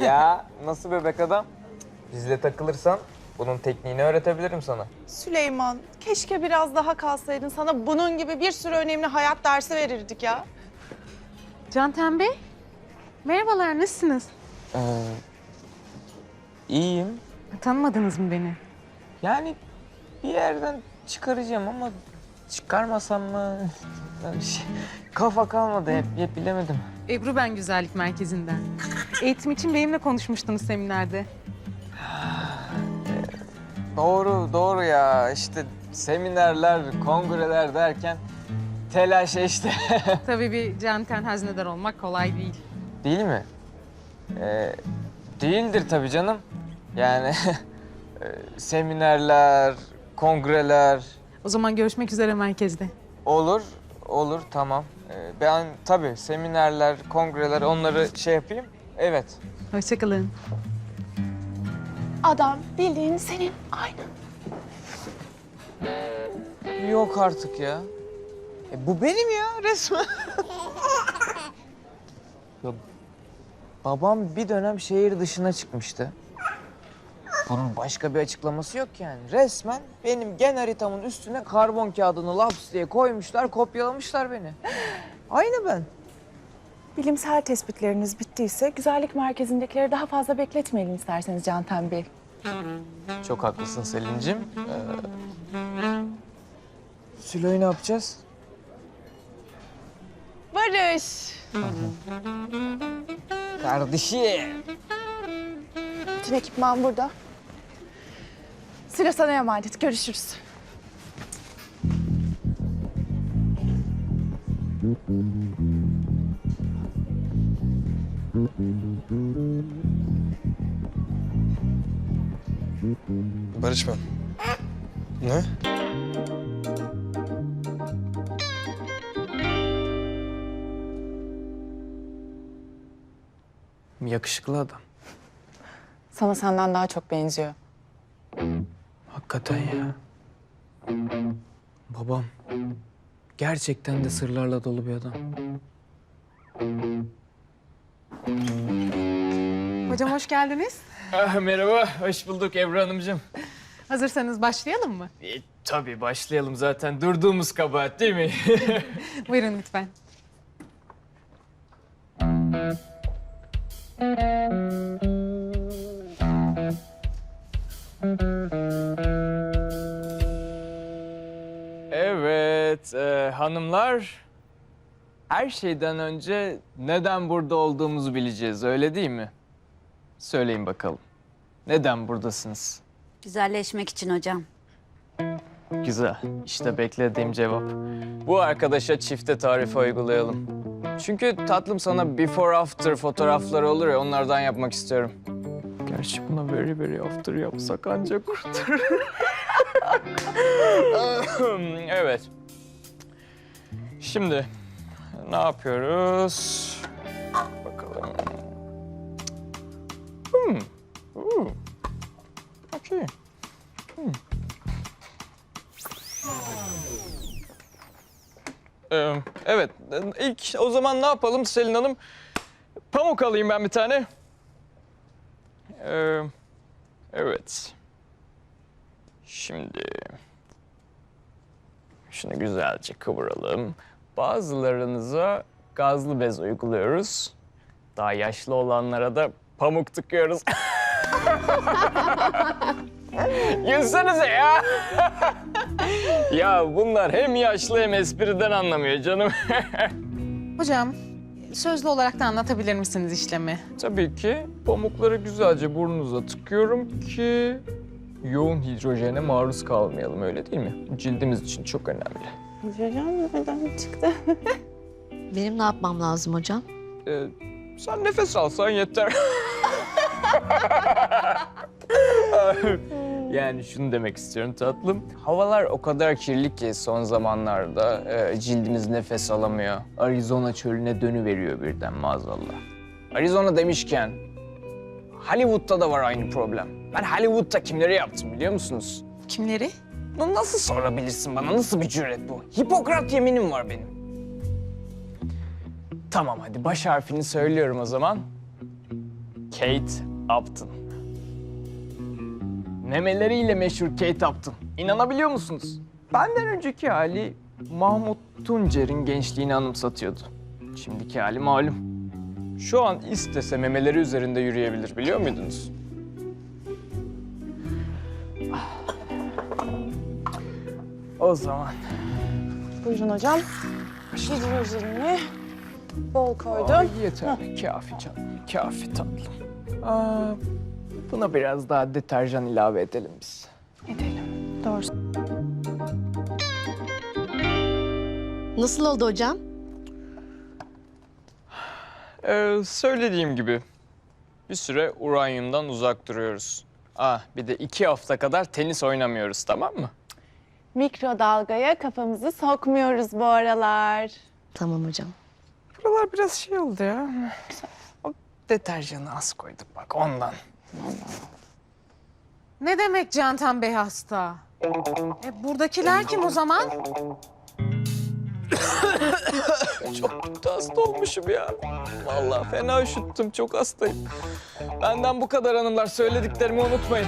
ya nasıl bebek adam? Bizle takılırsan bunun tekniğini öğretebilirim sana. Süleyman, keşke biraz daha kalsaydın. Sana bunun gibi bir sürü önemli hayat dersi verirdik ya. Canten Bey, merhabalar, nasılsınız? Ee, iyiyim. Tanımadınız mı beni? Yani bir yerden çıkaracağım ama çıkarmasam mı? Yani şey, kafa kalmadı hep, hep bilemedim. Ebru ben Güzellik Merkezi'nden. Eğitim için benimle konuşmuştunuz seminerde. Doğru, doğru ya. İşte seminerler, kongreler derken telaş işte. Tabii bir Canten hazinedar olmak kolay değil. Değil mi? Ee, değildir tabii canım. Yani e, seminerler, kongreler O zaman görüşmek üzere merkezde. olur, olur tamam. Ee, ben tabii seminerler, kongreler onları şey yapayım. Evet. Hoşçakalın. Adam bildiğin senin aynı. Yok artık ya. E, bu benim ya resmen. ya, babam bir dönem şehir dışına çıkmıştı. Bunun başka bir açıklaması yok yani. Resmen benim gen haritamın üstüne karbon kağıdını laps diye koymuşlar, kopyalamışlar beni. Aynı ben. Bilimsel tespitleriniz bittiyse güzellik merkezindekileri daha fazla bekletmeyelim isterseniz Canten Bey. Çok haklısın Selin'cim. Ee, Sülo'yu ne yapacağız? Barış. Kardeşim. Bütün ekipman burada. Sıra sana emanet. Görüşürüz. Barış ben. Ne? Yakışıklı adam. Sana senden daha çok benziyor. Hakikaten ya. Babam gerçekten de sırlarla dolu bir adam. Hocam hoş geldiniz. Ah, merhaba, hoş bulduk Ebru Hanımcığım. Hazırsanız başlayalım mı? E, tabii başlayalım zaten. Durduğumuz kabahat değil mi? Buyurun lütfen. evet, e, hanımlar. Her şeyden önce neden burada olduğumuzu bileceğiz, öyle değil mi? Söyleyin bakalım. Neden buradasınız? Güzelleşmek için hocam. Güzel. İşte beklediğim cevap. Bu arkadaşa çifte tarife uygulayalım. Çünkü tatlım sana before after fotoğrafları olur ya onlardan yapmak istiyorum. Gerçi buna very very after yapsak ancak kurtarır. evet. Şimdi ne yapıyoruz? Bakalım. Hmm. Hmm. Okey. Ee, evet, ilk o zaman ne yapalım Selin Hanım? Pamuk alayım ben bir tane. Ee, evet. Şimdi... Şunu güzelce kıvıralım. Bazılarınıza gazlı bez uyguluyoruz. Daha yaşlı olanlara da pamuk tıkıyoruz. Gülsenize ya. ya bunlar hem yaşlı hem espriden anlamıyor canım. Hocam, sözlü olarak da anlatabilir misiniz işlemi? Tabii ki pamukları güzelce burnunuza tıkıyorum ki yoğun hidrojene maruz kalmayalım öyle değil mi? Cildimiz için çok önemli. Hocam neden çıktı? Benim ne yapmam lazım hocam? Ee, sen nefes alsan yeter. yani şunu demek istiyorum tatlım. Havalar o kadar kirli ki son zamanlarda e, cildimiz nefes alamıyor. Arizona çölüne dönüveriyor birden maazallah. Arizona demişken Hollywood'da da var aynı problem. Ben Hollywood'da kimleri yaptım biliyor musunuz? Kimleri? Bunu nasıl sorabilirsin bana? Nasıl bir cüret bu? Hipokrat yeminim var benim. Tamam hadi baş harfini söylüyorum o zaman. Kate Upton. Memeleriyle meşhur Kate Upton. İnanabiliyor musunuz? Benden önceki hali Mahmut Tuncer'in gençliğini anımsatıyordu. Şimdiki hali malum. Şu an istese memeleri üzerinde yürüyebilir biliyor muydunuz? O zaman Buyurun hocam. 720. Bol koydum. Ay, yeter. Kafi canım. Kafi tatlım. Aa, buna biraz daha deterjan ilave edelim biz. Edelim. Doğru. Nasıl oldu hocam? Ee, söylediğim gibi bir süre uranyumdan uzak duruyoruz. Ah bir de iki hafta kadar tenis oynamıyoruz tamam mı? Mikrodalgaya kafamızı sokmuyoruz bu aralar. Tamam hocam. Buralar biraz şey oldu ya. O deterjanı az koyduk bak ondan. Ne demek Cantan Bey hasta? E, buradakiler kim o zaman? Çok kötü hasta olmuşum ya. Vallahi fena üşüttüm çok hastayım. Benden bu kadar hanımlar söylediklerimi unutmayın.